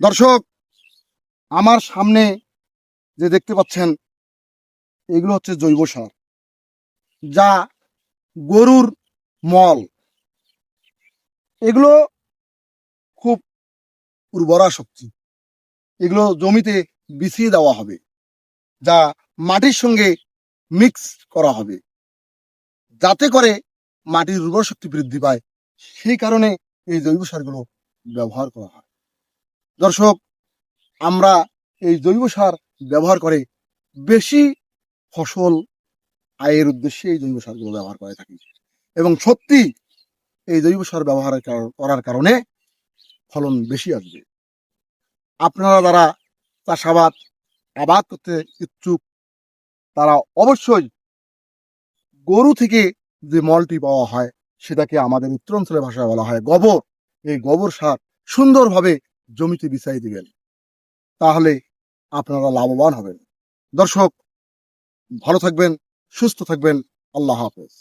দর্শক, আমার সামনে যে দেখতে পাচ্ছেন, এগুলো হচ্ছে জৈব সার, যা গরুর মল। এগুলো খুব উর্বরা শক্তি। এগুলো জমিতে বিছিয়ে দেওয়া হবে, যা মাটির সঙ্গে মিক্স করা হবে, যাতে করে মাটির উর্বর শক্তি বৃদ্ধি পায়। সেই কারণে এই জৈব সারগুলো ব্যবহার করা হয়। দর্শক, আমরা এই জৈব সার ব্যবহার করে বেশি ফসল আয়ের উদ্দেশ্যে এই জৈব সারগুলো ব্যবহার করে থাকি। এবং সত্যি এই জৈব সার ব্যবহার করার- কারণে ফলন বেশি আসবে। আপনারা যারা চাষাবাদ, আবাদ করতে ইচ্ছুক, তারা অবশ্যই গরু থেকে যে মলটি পাওয়া হয়, সেটাকে আমাদের উত্তরাঞ্চলের ভাষায় বলা হয় গোবর। এই গোবর সার সুন্দরভাবে জমিতে বিছাই দিবেন তাহলে আপনারা লাভবান হবেন। দর্শক ভালো থাকবেন সুস্থ থাকবেন। আল্লাহ হাফেজ।